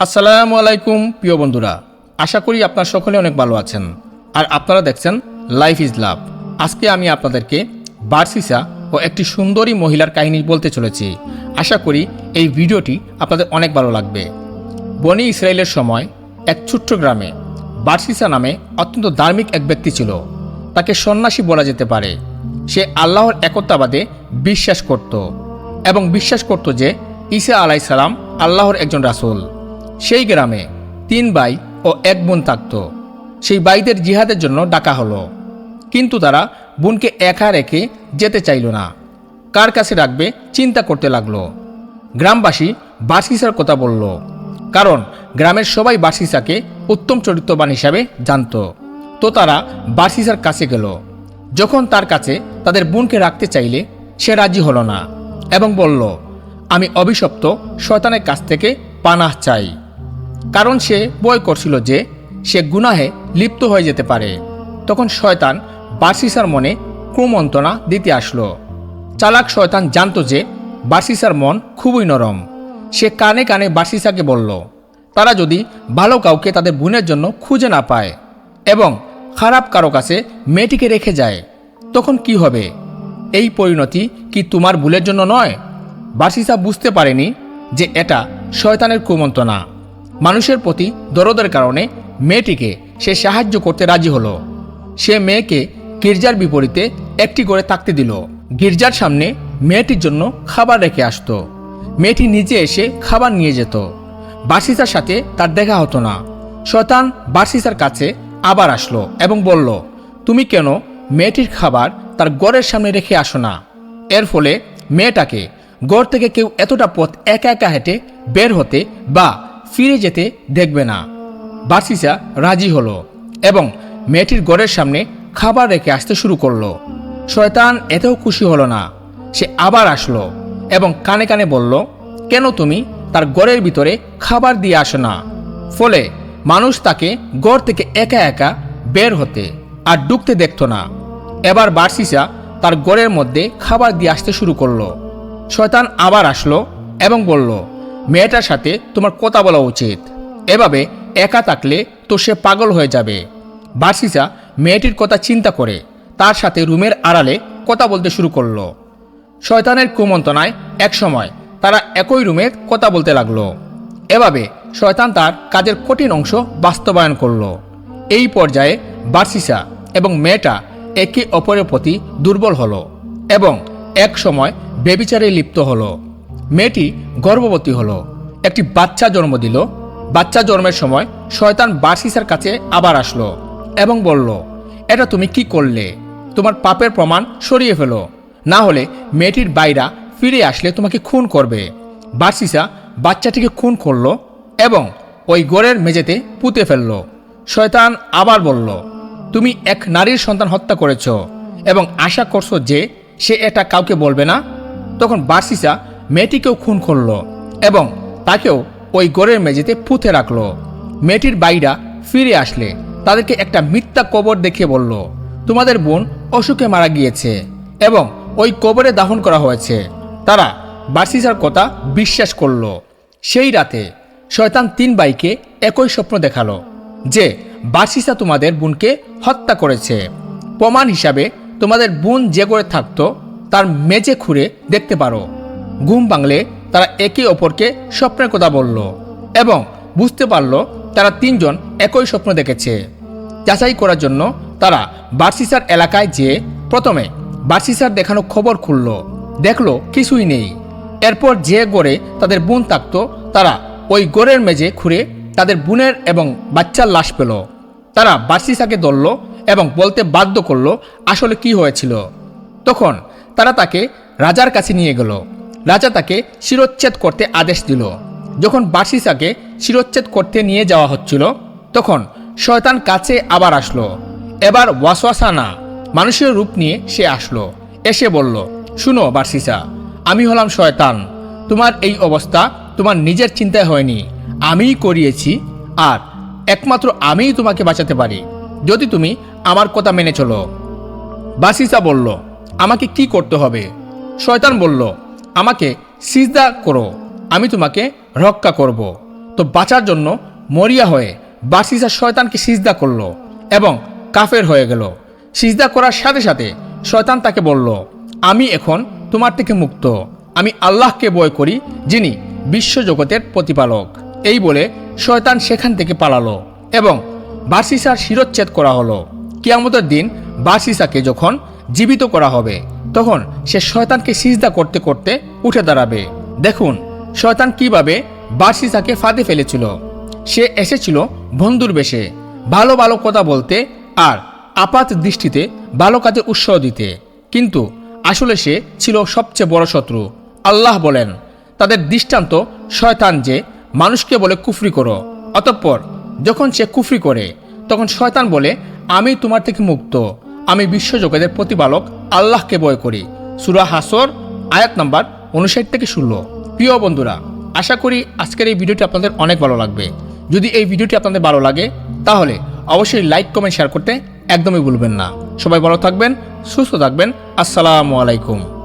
আসসালামু আলাইকুম, প্রিয় বন্ধুরা। আশা করি আপনার সকলে অনেক ভালো আছেন। আর আপনারা দেখছেন লাইফ ইজ লাভ আজকে আমি আপনাদেরকে বার্সিসা ও একটি সুন্দরী মহিলার কাহিনী বলতে চলেছি। আশা করি এই ভিডিওটি আপনাদের অনেক ভালো লাগবে। বনি ইসরায়েলের সময় এক ছোট্ট গ্রামে বার্সিসা নামে অত্যন্ত ধার্মিক এক ব্যক্তি ছিল। তাকে সন্ন্যাসী বলা যেতে পারে। সে আল্লাহর একত্বাবাদে বিশ্বাস করত এবং বিশ্বাস করত যে ঈসা আলাইসালাম আল্লাহর একজন রাসূল। সেই গ্রামে তিন ভাই ও এক বোন থাকত। সেই ভাইদের জিহাদের জন্য ডাকা হলো। কিন্তু তারা বোনকে একা রেখে যেতে চাইল না। কার কাছে রাখবে চিন্তা করতে লাগল। গ্রামবাসী বার্সিসার কথা বলল, কারণ গ্রামের সবাই বার্সিসাকে উত্তম চরিত্রবান হিসাবে জানত। তো তারা বার্সিসার কাছে গেল। যখন তার কাছে তাদের বোনকে রাখতে চাইলে, সে রাজি হলো না এবং বলল, আমি অভিশপ্ত শয়তানের কাছ থেকে পানাহ চাই। কারণ সে বয় করছিল যে সে গুনাহে লিপ্ত হয়ে যেতে পারে। তখন শয়তান বার্সিসার মনে ক্রমন্তনা দিতে আসলো। চালাক শয়তান জানতো যে বার্সিসার মন খুবই নরম। সে কানে কানে বার্সিসাকে বলল, তারা যদি ভালো কাউকে তাদের বোনের জন্য খুঁজে না পায় এবং খারাপ কারও কাছে মেয়েটিকে রেখে যায়, তখন কি হবে? এই পরিণতি কি তোমার ভুলের জন্য নয়? বার্সিসা বুঝতে পারেনি যে এটা শয়তানের কুমন্তনা মানুষের প্রতি দরদের কারণে মেয়েটিকে সে সাহায্য করতে রাজি হলো। সে মেয়েকে গির্জার বিপরীতে একটি করে থাকতে দিল। গির্জার সামনে মেয়েটির জন্য খাবার রেখে আসতো। মেয়েটি নিজে এসে খাবার নিয়ে যেত। বার্সিসার সাথে তার দেখা হতো না। শতান বার্সিসার কাছে আবার আসলো এবং বলল, তুমি কেন মেয়েটির খাবার তার গড়ের সামনে রেখে আসো না? এর ফলে মেয়েটাকে গড় থেকে কেউ এতটা পথ একা একা হেঁটে বের হতে বা ফিরে যেতে দেখবে না। বার্সিসা রাজি হলো এবং মেয়েটির গড়ের সামনে খাবার রেখে আসতে শুরু করল। শয়তান এতেও খুশি হলো না। সে আবার আসলো এবং কানে কানে বলল, কেন তুমি তার গড়ের ভিতরে খাবার দিয়ে আসো না? ফলে মানুষ তাকে গড় থেকে একা একা বের হতে আর ডুবতে দেখতো না। এবার বার্সিসা তার গড়ের মধ্যে খাবার দিয়ে আসতে শুরু করল। শয়তান আবার আসলো এবং বলল মেয়েটার সাথে তোমার কথা বলা উচিত। এভাবে একা থাকলে তো সে পাগল হয়ে যাবে। বার্সিসা মেয়েটির কথা চিন্তা করে, তার সাথে রুমের আড়ালে কথা বলতে শুরু করল। শয়তানের কুমন্তনায় এক সময় তারা একই রুমে কথা বলতে লাগল। এভাবে শয়তান তার কাজের কঠিন অংশ বাস্তবায়ন করল। এই পর্যায়ে বার্সিসা এবং মেয়েটা একে অপরের প্রতি দুর্বল হলো এবং এক সময় বেবিচারে লিপ্ত হলো। মেয়েটি গর্ভবতী হলো। একটি বাচ্চা জন্ম দিল। বাচ্চা জন্মের সময় শয়তান বার্সিসার কাছে আবার আসলো এবং বলল, এটা তুমি কি করলে? তোমার পাপের প্রমাণ সরিয়ে ফেলো। না হলে মেয়েটির বাইরা ফিরে আসলে তোমাকে খুন করবে। বার্সিসা বাচ্চাটিকে খুন করল এবং ওই গোড়ের মেঝেতে পুঁতে ফেলল। শয়তান আবার বলল, তুমি এক নারীর সন্তান হত্যা করেছ এবং আশা করছ যে সে এটা কাউকে বলবে না? তখন বার্সিসা মেয়েটিকেও খুন করল এবং তাকেও ওই গোড়ের মেঝেতে পুঁতে রাখল। মেয়েটির বাইরা ফিরে আসলে। তাদেরকে একটা মিথ্যা কবর দেখিয়ে বলল, তোমাদের বোন অসুখে মারা গিয়েছে এবং ওই কবরে দাহন করা হয়েছে। তারা বার্সিসার কথা বিশ্বাস করল। সেই রাতে শয়তান তিন ভাইকে একই স্বপ্ন দেখাল, যে বার্সিসা তোমাদের বোনকে হত্যা করেছে। প্রমাণ হিসাবে তোমাদের বোন যে করে থাকতো, তার মেজে খুঁড়ে দেখতে পারো। ঘুম ভাঙলে তারা একে অপরকে স্বপ্নের কথা বলল এবং বুঝতে পারল তারা তিনজন একই স্বপ্ন দেখেছে। যাচাই করার জন্য তারা বার্সিসার এলাকায় যেয়ে প্রথমে বার্সিসার দেখানো খবর খুলল। দেখল কিছুই নেই। এরপর যে গড়ে তাদের বোন থাকত, তারা ওই গোড়ের মেঝে খুঁড়ে তাদের বোনের এবং বাচ্চার লাশ পেল। তারা বার্সিসাকে ধরল এবং বলতে বাধ্য করল, আসলে কি হয়েছিল? তখন তারা তাকে রাজার কাছে নিয়ে গেল। রাজা তাকে শিরোচ্ছেদ করতে আদেশ দিল। যখন বার্সিসাকে শিরোচ্ছেদ করতে নিয়ে যাওয়া হচ্ছিল, তখন শয়তান কাছে আবার আসলো। এবার ওয়াসওয়াসা না মানুষের রূপ নিয়ে সে আসলো। এসে বলল, শুনো বার্সিসা আমি হলাম শয়তান। তোমার এই অবস্থা তোমার নিজের চিন্তায় হয়নি। আমিই করিয়েছি, আর একমাত্র আমিই তোমাকে বাঁচাতে পারি। যদি তুমি আমার কথা মেনে চলো। বাসিসা বলল, আমাকে কি করতে হবে? শয়তান বলল আমাকে সিজদা করো, আমি তোমাকে রক্ষা করব। তো বাঁচার জন্য মরিয়া হয়ে বার্সিসা শয়তানকে সিজদা করল এবং কাফের হয়ে গেল। সিজদা করার সাথে সাথে শয়তান তাকে বলল, আমি এখন তোমার থেকে মুক্ত। আমি আল্লাহকে বয় করি, যিনি বিশ্বজগতের প্রতিপালক। এই বলে শয়তান সেখান থেকে পালালো এবং বার্সিসার শিরোচ্ছেদ করা হলো। কিয়ামতের দিন বার্সিসাকে যখন জীবিত করা হবে তখন সে শয়তানকে সিজদা করতে করতে উঠে দাঁড়াবে। দেখুন, শয়তান কীভাবে বার্সিসাকে ফাঁদে ফেলেছিল। সে এসেছিল বন্ধুর বেশে, ভালো ভালো কথা বলতে আর আপাত দৃষ্টিতে ভালো কাজে উৎসাহ দিতে। কিন্তু আসলে সে ছিল সবচেয়ে বড় শত্রু। আল্লাহ বলেন, তাদের দৃষ্টান্ত শয়তান যে মানুষকে বলে কুফরি করো। অতঃপর যখন সে কুফরি করে, তখন শয়তান বলে, আমি তোমার থেকে মুক্ত। আমি বিশ্বজগতের প্রতিপালক, আল্লাহকে বয় করি। সুরা হাসর, আয়াত নাম্বার উনষাট থেকে ষোলো। প্রিয় বন্ধুরা, আশা করি আজকের এই ভিডিওটি আপনাদের অনেক ভালো লাগবে। যদি এই ভিডিওটি আপনাদের ভালো লাগে, তাহলে অবশ্যই লাইক, কমেন্ট, শেয়ার করতে একদমই ভুলবেন না। সবাই ভালো থাকবেন, সুস্থ থাকবেন। আসসালামু আলাইকুম।